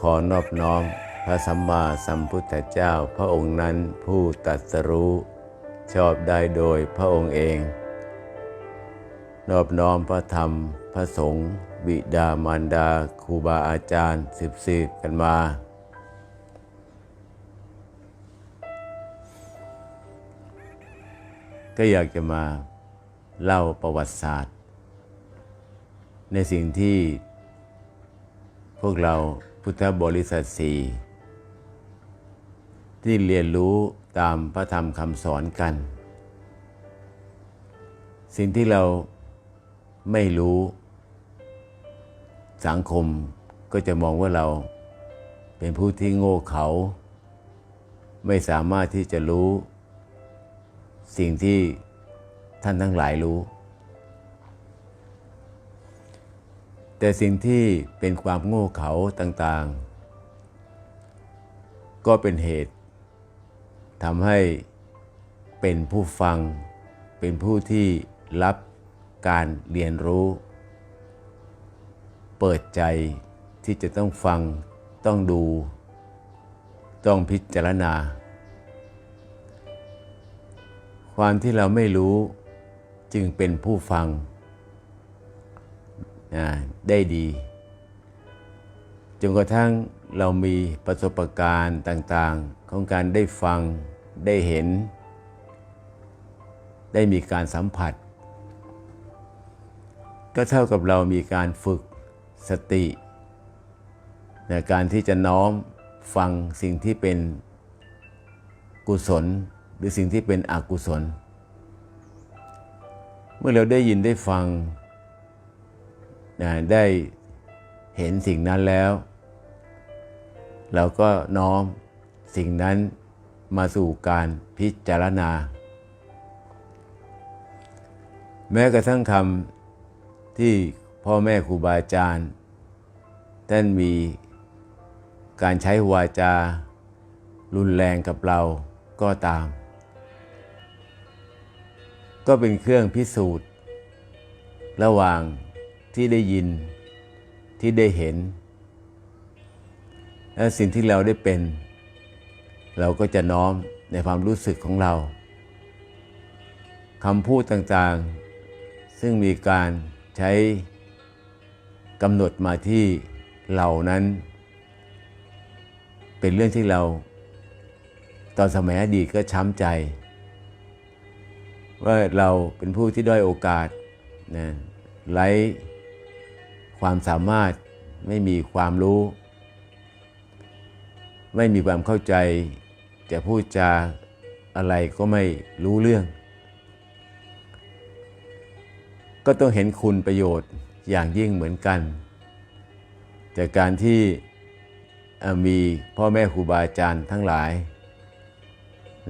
ขอนอบน้อมพระสัมมาสัมพุทธเจ้าพระองค์นั้นผู้ตรัสรู้ ชอบได้โดยพระองค์เอง นอบน้อมพระธรรมพระสงฆ์บิดามารดาครูบาอาจารย์สืบสืบกันมา ก็อยากจะมาเล่าประวัติศาสตร์ ในสิ่งที่พวกเรา พุทธบริษัทสี่ที่เรียนรู้ตามพระธรรมคำสอนกัน สิ่งที่เราไม่รู้ สังคมก็จะมองว่าเราเป็นผู้ที่โง่เขา ไม่สามารถที่จะรู้ สิ่งที่ท่านทั้งหลายรู้ แต่สิ่งที่เป็นความโง่เขลาต่างๆ ก็เป็นเหตุทำให้เป็นผู้ฟัง เป็นผู้ที่รับการเรียนรู้ เปิดใจที่จะต้องฟังต้องดู ต้องพิจารณา ความที่เราไม่รู้จึงเป็นผู้ฟัง ได้ดี จนกระทั่งเรามีประสบการณ์ต่างๆ ของการได้ฟังได้เห็น ได้มีการสัมผัส ก็เท่ากับเรามีการฝึกสติในการที่จะน้อมฟังสิ่งที่เป็นกุศลหรือสิ่งที่เป็นอกุศล เมื่อเราได้ยินได้ฟัง ได้เห็นสิ่งนั้นแล้ว เราก็น้อมสิ่งนั้นมาสู่การพิจารณา แม้กระทั่งคำที่พ่อแม่ครูบาอาจารย์ท่านมีการใช้วาจา รุนแรงกับเราก็ตาม ก็เป็นเครื่องพิสูจน์ ระหว่าง ที่ได้ยินที่ได้เห็น และสิ่งที่เราได้เป็น เราก็จะน้อมในความรู้สึกของเราคำพูดต่างๆ ซึ่งมีการใช้กำหนดมาที่เรานั้น เป็นเรื่องที่เรา ตอนสมัยอดีตก็ช้ำใจ ว่าเราเป็นผู้ที่ด้อยโอกาสนะไร้ ความสามารถไม่มีความรู้ ไม่มีความเข้าใจจะพูดจาอะไรก็ไม่รู้เรื่อง ก็ต้องเห็นคุณประโยชน์อย่างยิ่งเหมือนกัน จากการที่มีพ่อแม่ครูบาอาจารย์ทั้งหลาย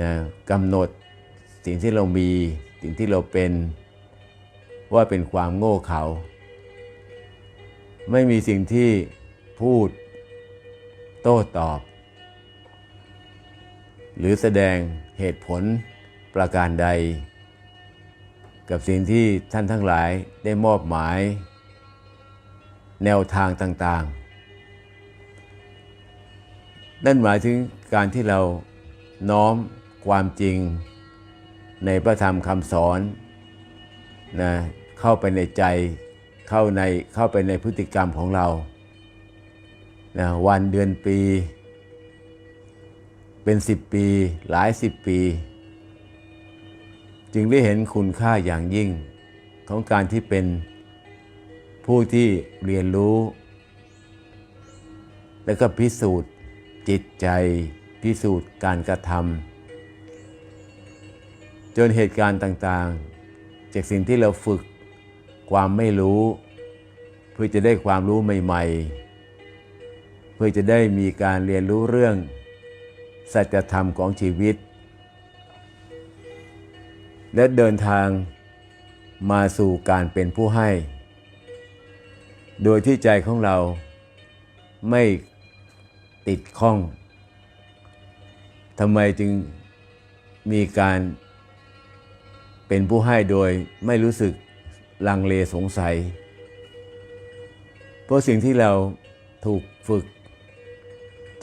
นะกำหนดสิ่งที่เรามีสิ่งที่เราเป็นว่าเป็นความโง่เขลา ไม่มีสิ่งที่พูด โต้ตอบ หรือแสดงเหตุผลประการใด กับสิ่งที่ท่านทั้งหลายได้มอบหมาย แนวทางต่างๆ นั่นหมายถึงการที่เราน้อมความจริงในพระธรรมคำสอนนะเข้าไปในใจ เข้าในเข้าไปในพฤติกรรมของเรานะวันเดือนปี เป็นสิบปีหลายสิบปี จึงได้เห็นคุณค่าอย่างยิ่งของการที่เป็นผู้ที่เรียนรู้ และก็พิสูจน์จิตใจ พิสูจน์การกระทำจนเหตุการณ์ต่างๆ จากสิ่งที่เราฝึก ความไม่รู้ เพื่อจะได้ความรู้ใหม่ ๆ เพื่อจะได้มีการเรียนรู้เรื่อง สัจธรรมของชีวิต และเดินทางมาสู่การเป็นผู้ให้ โดยที่ใจของเราไม่ติดข้องทำไมจึงมีการเป็นผู้ให้โดยไม่รู้สึก ลังเลสงสัย เพราะสิ่งที่เราถูกฝึก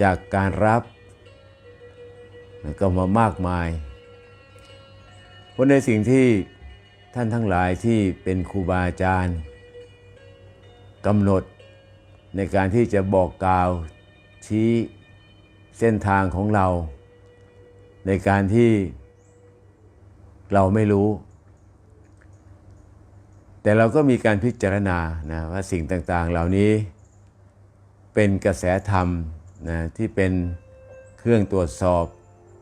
จากการรับ ก็มามากมายเพราะในสิ่งที่ท่านทั้งหลายที่เป็นครูบาอาจารย์กำหนดในการที่จะบอกกล่าวชี้เส้นทางของเรา ในการที่เราไม่รู้ แต่เราก็มีการพิจารณานะว่าสิ่งต่างๆ เหล่านี้เป็นกระแสธรรมนะที่เป็นเครื่องตรวจสอบ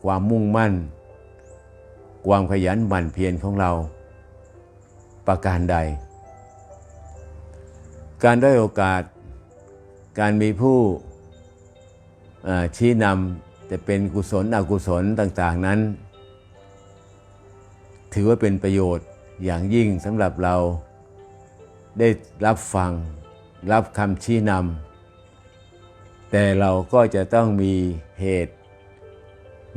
ความมุ่งมั่น ความขยันหมั่นเพียรของเรา ประการใด การได้โอกาส การมีผู้ชี้นำจะเป็นกุศลอกุศลต่างๆนั้น ถือว่าเป็นประโยชน์อย่างยิ่งสำหรับเรา ได้รับฟัง รับคำชี้นำแต่เราก็จะต้องมีเหตุ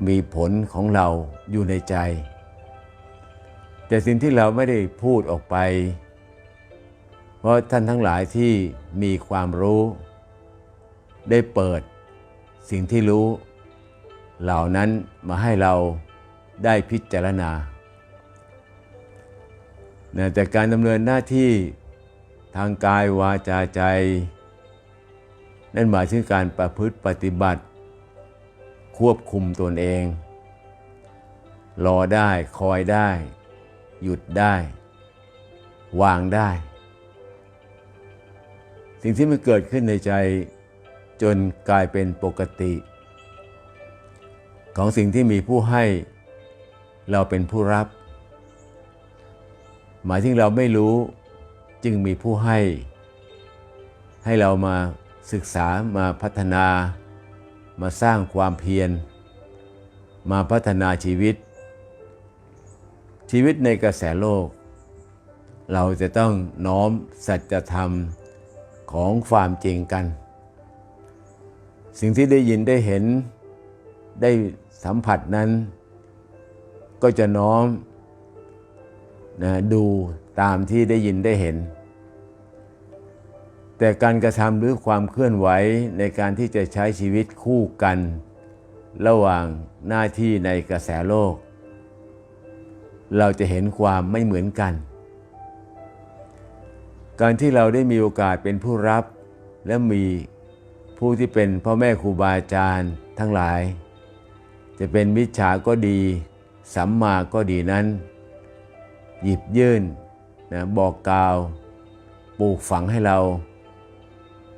มีผลของเราอยู่ในใจ แต่สิ่งที่เราไม่ได้พูดออกไป เพราะท่านทั้งหลายที่มีความรู้ ได้เปิดสิ่งที่รู้ เหล่านั้นมาให้เราได้พิจารณาแต่การดำเนินหน้าที่ ทางกายวาจาใจ นั่นหมายถึงการประพฤติปฏิบัติ ควบคุมตนเอง รอได้คอยได้ หยุดได้ วางได้ สิ่งที่มันเกิดขึ้นในใจ จนกลายเป็นปกติ ของสิ่งที่มีผู้ให้เราเป็นผู้รับ หมายถึงเราไม่รู้ จึงมีผู้ให้ ให้เรามาศึกษามาพัฒนา มาสร้างความเพียร มาพัฒนาชีวิต ชีวิตในกระแสโลก เราจะต้องน้อมสัจธรรมของความจริงกัน สิ่งที่ได้ยินได้เห็นได้สัมผัสนั้น ก็จะน้อม นะดูตามที่ได้ยินได้เห็น แต่การกระทำหรือความเคลื่อนไหวในการที่จะใช้ชีวิตคู่กัน ระหว่างหน้าที่ในกระแสโลก เราจะเห็นความไม่เหมือนกัน การที่เราได้มีโอกาสเป็นผู้รับ และมีผู้ที่เป็นพ่อแม่ครูบาอาจารย์ทั้งหลาย จะเป็นมิจฉาก็ดี สัมมาก็ดีนั้น หยิบยื่นนะบอกกล่าวปลูกฝังให้เรา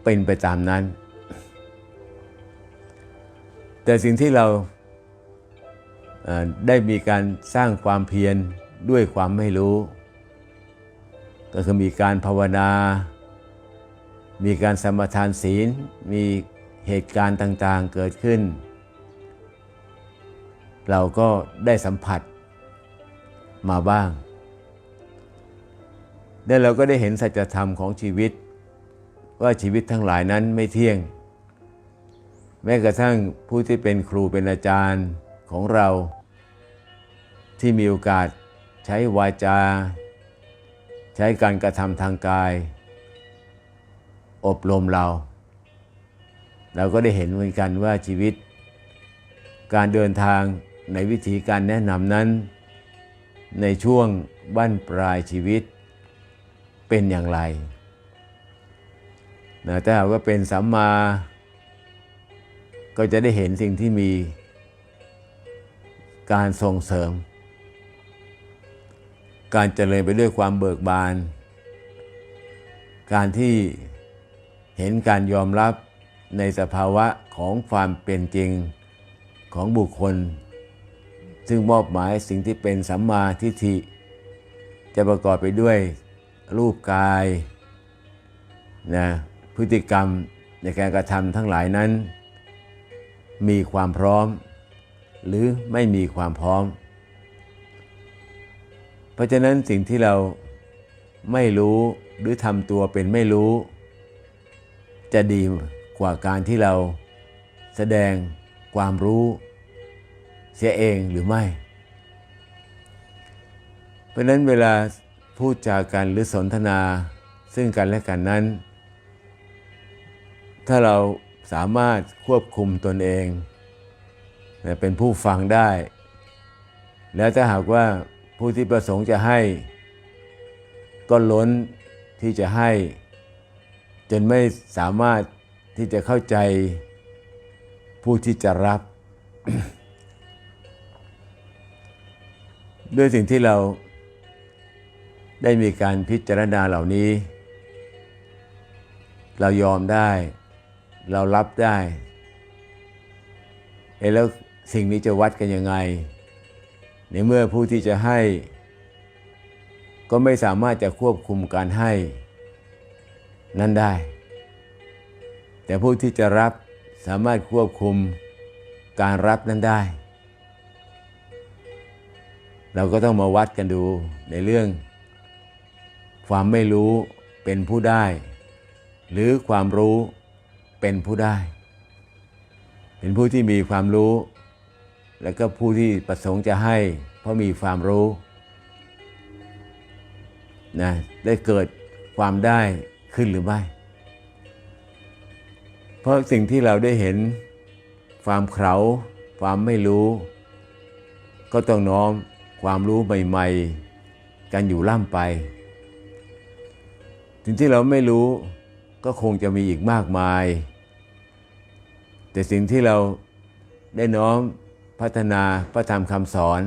เป็นไปตามนั้น แต่สิ่งที่เราได้มีการสร้างความเพียรด้วยความไม่รู้ ก็คือมีการภาวนา มีการสมทานศีล มีเหตุการณ์ต่างๆเกิดขึ้น เราก็ได้สัมผัสมาบ้าง และเราก็ได้เห็นสัจธรรมของชีวิต ว่าชีวิตทั้งหลายนั้นไม่เที่ยง แม้กระทั่งผู้ที่เป็นครูเป็นอาจารย์ของเรา ที่มีโอกาสใช้วาจา ใช้การกระทำทางกาย อบรมเรา เราก็ได้เห็นเหมือนกันว่าชีวิต การเดินทางในวิธีการแนะนำนั้น ในช่วงบั้นปลายชีวิต เป็นอย่างไรนะถ้าหากว่าเป็นสัมมา ก็จะได้เห็นสิ่งที่มีการส่งเสริม การเจริญไปด้วยความเบิกบาน การที่เห็นการยอมรับในสภาวะของความเป็นจริงของบุคคล ซึ่งมอบหมายสิ่งที่เป็นสัมมาทิฏฐิ จะประกอบไปด้วย รูปกายนะพฤติกรรมในการกระทำทั้งหลายนั้น มีความพร้อม หรือไม่มีความพร้อม เพราะฉะนั้นสิ่งที่เราไม่รู้หรือทำตัวเป็นไม่รู้ จะดีกว่าการที่เราแสดงความรู้เสียเองหรือไม่ เพราะฉะนั้นเวลา พูดจากันหรือสนทนาซึ่งกันและกันนั้น ถ้าเราสามารถควบคุมตนเองเป็นผู้ฟังได้ แล้วถ้าหากว่าผู้ที่ประสงค์จะให้ ก็ล้นที่จะให้ จนไม่สามารถที่จะเข้าใจผู้ที่จะรับ ด้วยสิ่งที่เรา ได้มีการพิจารณาเหล่านี้ เรายอมได้ เรารับได้เอ๊ะแล้วสิ่งนี้จะวัดกันยังไง ในเมื่อผู้ที่จะให้ ก็ไม่สามารถจะควบคุมการให้ นั้นได้ แต่ผู้ที่จะรับสามารถควบคุมการรับนั้นได้ เราก็ต้องมาวัดกันดูในเรื่อง ความไม่รู้เป็นผู้ได้ หรือความรู้เป็นผู้ได้ เป็นผู้ที่มีความรู้ แล้วก็ผู้ที่ประสงค์จะให้ เพราะมีความรู้นะได้เกิดความได้ขึ้นหรือไม่ เพราะสิ่งที่เราได้เห็นความเขาความไม่รู้ ก็ต้องน้อมความรู้ใหม่ ๆ กันอยู่ล่ำไป สิ่งที่เราไม่รู้ก็คงจะมีอีกมากมาย แต่สิ่งที่เราได้น้อมพัฒนาพระธรรมคำสอน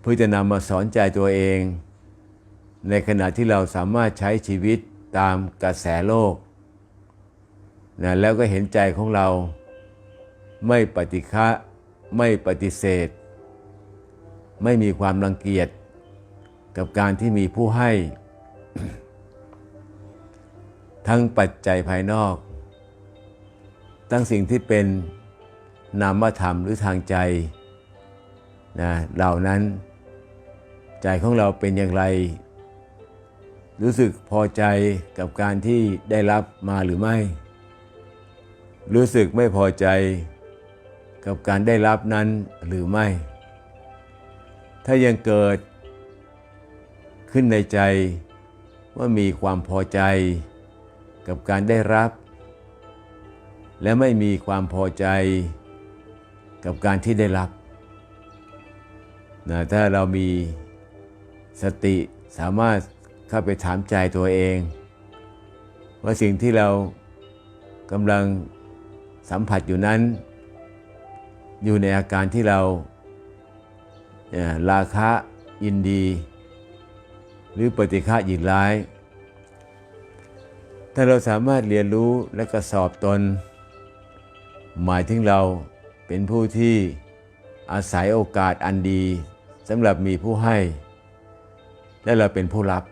เพื่อจะนำมาสอนใจตัวเอง ในขณะที่เราสามารถใช้ชีวิตตามกระแสโลกนะแล้วก็เห็นใจของเราไม่ปฏิฆะไม่ปฏิเสธ ไม่มีความรังเกียจกับการที่มีผู้ให้ ทั้งปัจจัยภายนอก ทั้งสิ่งที่เป็นนามธรรมหรือทางใจนะเหล่านั้น ใจของเราเป็นอย่างไร รู้สึกพอใจกับการที่ได้รับมาหรือไม่ รู้สึกไม่พอใจกับการได้รับนั้นหรือไม่ ถ้ายังเกิดขึ้นในใจว่ามีความพอใจ กับการได้รับ และไม่มีความพอใจกับการที่ได้รับนะถ้าเรามีสติสามารถเข้าไปถามใจตัวเอง ว่าสิ่งที่เรากำลังสัมผัสอยู่นั้น อยู่ในอาการที่เราราคะยินดี หรือปฏิฆะยินร้าย ถ้าเราสามารถเรียนรู้และกระสอบตน หมายถึงเราเป็นผู้ที่อาศัยโอกาสอันดีสำหรับมีผู้ให้ และเราเป็นผู้รับ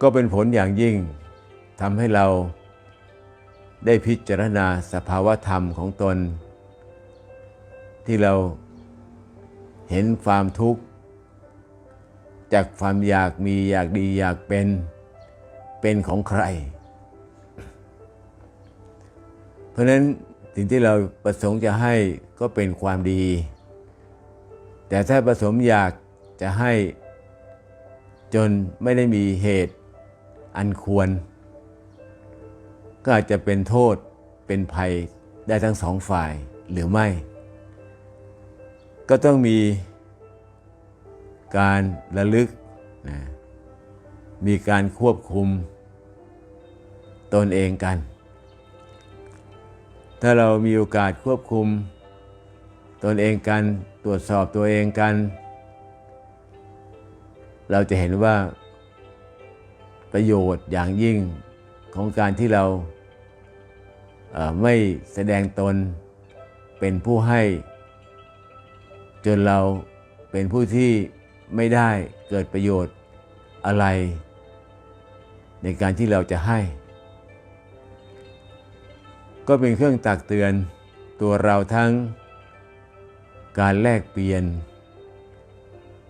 ก็เป็นผลอย่างยิ่งทำให้เราได้พิจารณาสภาวธรรมของตน ที่เราเห็นความทุกข์ จากความอยากมีอยากดีอยากเป็น เป็นของใคร เพราะนั้นสิ่งที่เราประสงค์จะให้ก็เป็นความดี แต่ถ้าประสงค์อยากจะให้จนไม่ได้มีเหตุอันควร ก็อาจจะเป็นโทษเป็นภัยได้ทั้งสองฝ่ายหรือไม่ ก็ต้องมีการระลึกนะมีการควบคุม ตนเองกัน ถ้าเรามีโอกาสควบคุม ตนเองกันตรวจสอบตัวเองกัน เราจะเห็นว่าประโยชน์อย่างยิ่งของการที่เราไม่แสดงตนเป็นผู้ให้ จนเราเป็นผู้ที่ไม่ได้เกิดประโยชน์อะไร ในการที่เราจะให้ ก็เป็นเครื่องตักเตือนตัวเราทั้งการแลกเปลี่ยน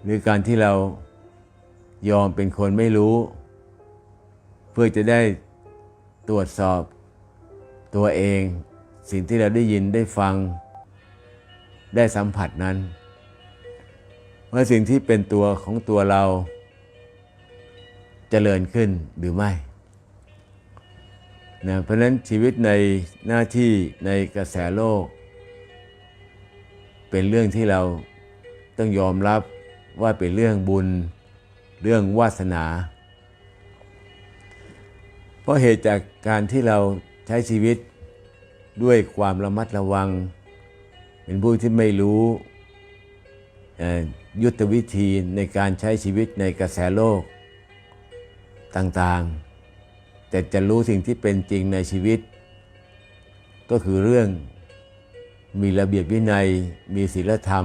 หรือการที่เรายอมเป็นคนไม่รู้ เพื่อจะได้ตรวจสอบตัวเอง สิ่งที่เราได้ยินได้ฟัง ได้สัมผัสนั้นว่าสิ่งที่เป็นตัวของตัวเราจเจริญขึ้นหรือไม่ นะเพราะนั้นชีวิตในหน้าที่ในกระแสโลก เป็นเรื่องที่เราต้องยอมรับว่าเป็นเรื่องบุญ เรื่องวาสนา เพราะเหตุจากการที่เราใช้ชีวิตด้วยความระมัดระวัง เป็นผู้ที่ไม่รู้ยุทธวิธีในการใช้ชีวิตในกระแสโลกต่างๆ แต่จะรู้สิ่งที่เป็นจริงในชีวิต ก็คือเรื่องมีระเบียบวินัย มีศีลธรรม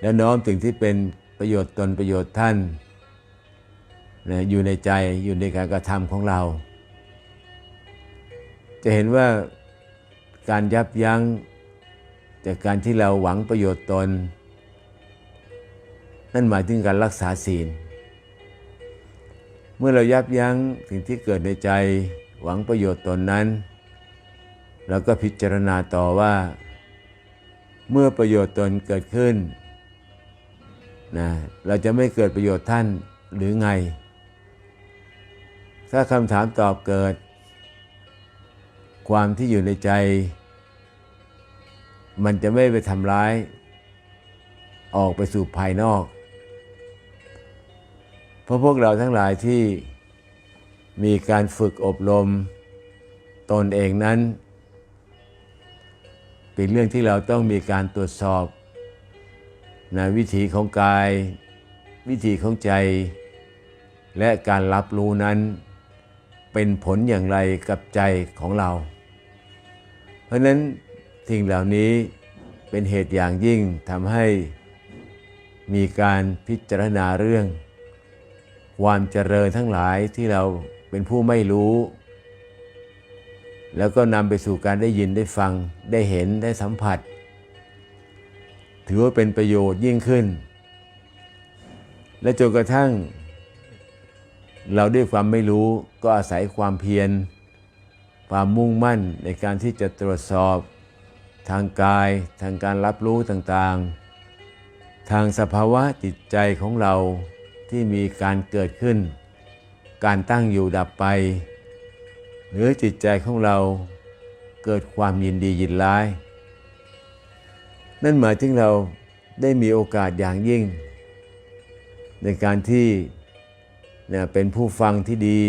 และน้อมสิ่งที่เป็นประโยชน์ตนประโยชน์ท่านนะอยู่ในใจอยู่ในการกระทำของเรา จะเห็นว่าการยับยั้งจากการที่เราหวังประโยชน์ตน นั่นหมายถึงการรักษาศีล เมื่อเรายับยั้งสิ่งที่เกิดในใจหวังประโยชน์ตนนั้นเราก็พิจารณาต่อว่า เมื่อประโยชน์ตนเกิดขึ้นนะเราจะไม่เกิดประโยชน์ท่านหรือไง ถ้าคำถามตอบเกิด ความที่อยู่ในใจ มันจะไม่ไปทำร้าย ออกไปสู่ภายนอก ราะพวกเราทั้งหลายที่มีการฝึกอบรมตนเองนั้น เป็นเรื่องที่เราต้องมีการตรวจสอบนะวิถีของกาย วิถีของใจ และการรับรู้นั้น เป็นผลอย่างไรกับใจของเรา เพราะฉะนั้นสิ่งเหล่านี้เป็นเหตุอย่างยิ่งทำให้มีการพิจารณาเรื่อง ความเจริญทั้งหลายที่เราเป็นผู้ไม่รู้ แล้วก็นำไปสู่การได้ยินได้ฟังได้เห็นได้สัมผัส ถือว่าเป็นประโยชน์ยิ่งขึ้น และจนกระทั่ง เราด้วยความไม่รู้ก็อาศัยความเพียร ความมุ่งมั่นในการที่จะตรวจสอบ ทางกาย ทางการรับรู้ต่างๆ ทางสภาวะจิตใจของเรา ที่มีการเกิดขึ้น การตั้งอยู่ดับไป หรือจิตใจของเราเกิดความยินดียินร้าย นั่นหมายถึงเราได้มีโอกาสอย่างยิ่ง ในการที่เนี่ยเป็นผู้ฟังที่ดี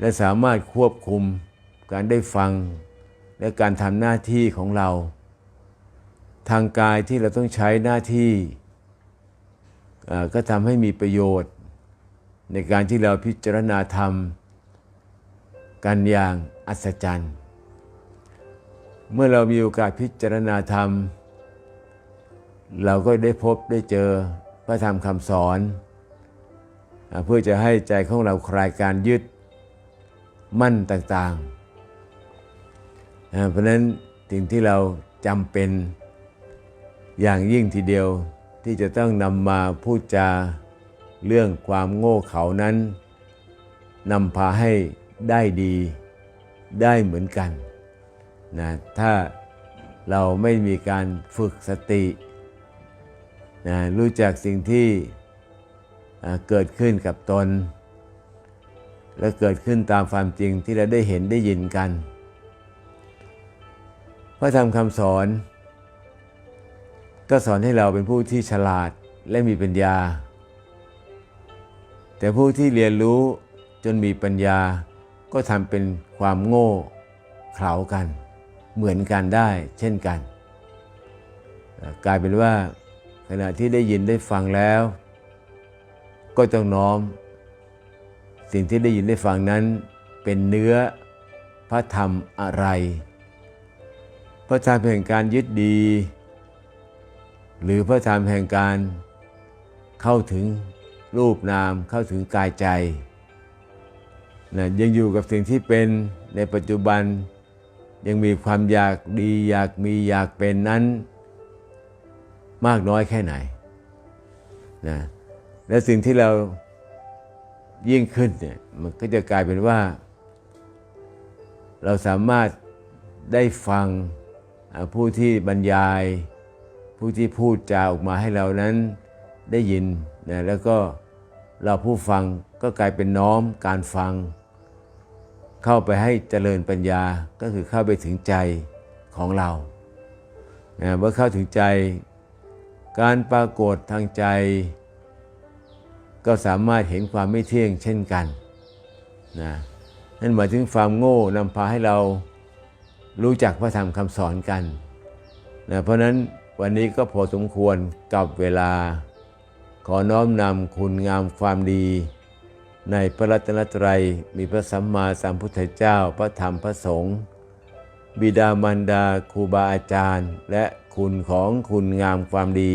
และสามารถควบคุมการได้ฟังและการทำหน้าที่ของเรา ทางกายที่เราต้องใช้หน้าที่ ก็ทำให้มีประโยชน์ ในการที่เราพิจารณาธรรม กันอย่างอัศจรรย์ เมื่อเรามีโอกาสพิจารณาธรรม เราก็ได้พบได้เจอพระธรรมคำสอนอเพื่อจะให้ใจของเราคลายการยึดมั่นต่างๆ เพราะฉะนั้นสิ่งที่เราจำเป็นอย่างยิ่งทีเดียว ที่จะต้องนำมาพูดจาเรื่องความโง่เขลานั้นนำพาให้ได้ดีได้เหมือนกันนะถ้าเราไม่มีการฝึกสตินะรู้จักสิ่งที่เกิดขึ้นกับตน และเกิดขึ้นตามความจริงที่เราได้เห็นได้ยินกัน พระธรรมคำสอน ก็สอนให้เราเป็นผู้ที่ฉลาดและมีปัญญา แต่ผู้ที่เรียนรู้จนมีปัญญา ก็ทำเป็นความโง่เขลากัน เหมือนกันได้เช่นกัน กลายเป็นว่าขณะที่ได้ยินได้ฟังแล้ว ก็ต้องน้อม สิ่งที่ได้ยินได้ฟังนั้นเป็นเนื้อพระธรรมอะไร พระธรรมแห่งการยึดดี หรือพระธรรมแห่งการเข้าถึงรูปนามเข้าถึงกายใจนะยังอยู่กับสิ่งที่เป็นในปัจจุบันยังมีความอยากดีอยากมีอยากเป็นนั้น มากน้อยแค่ไหนนะและสิ่งที่เรายิ่งขึ้นเนี่ยมันก็จะกลายเป็นว่า เราสามารถได้ฟังผู้ที่บรรยาย ผู้ที่พูดจาออกมาให้เรานั้นได้ยินนะแล้วก็เราผู้ฟังก็กลายเป็นน้อมการฟัง เข้าไปให้เจริญปัญญาก็คือเข้าไปถึงใจของเรานะเมื่อเข้าถึงใจการปรากฏทางใจ ก็สามารถเห็นความไม่เที่ยงเช่นกันนะนั่นหมายถึงความโง่นำพาให้เรารู้จักพระธรรมคำสอนกันนะเพราะฉะนั้น วันนี้ก็พอสมควรกับเวลา ขอน้อมนำคุณงามความดี ในพระรัตนตรัยมีพระสัมมาสัมพุทธเจ้าพระธรรมพระสงฆ์บิดามารดาครูบาอาจารย์ และคุณของคุณงามความดี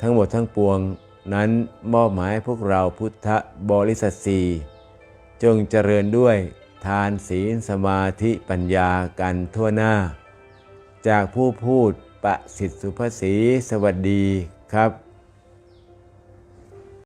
ทั้งหมดทั้งปวงนั้นมอบหมายพวกเราพุทธบริษัทสีจงเจริญด้วยทานศีลสมาธิปัญญากันทั่วหน้า จากผู้พูด ประสิทธิ์สุภศรีสวัสดีครับ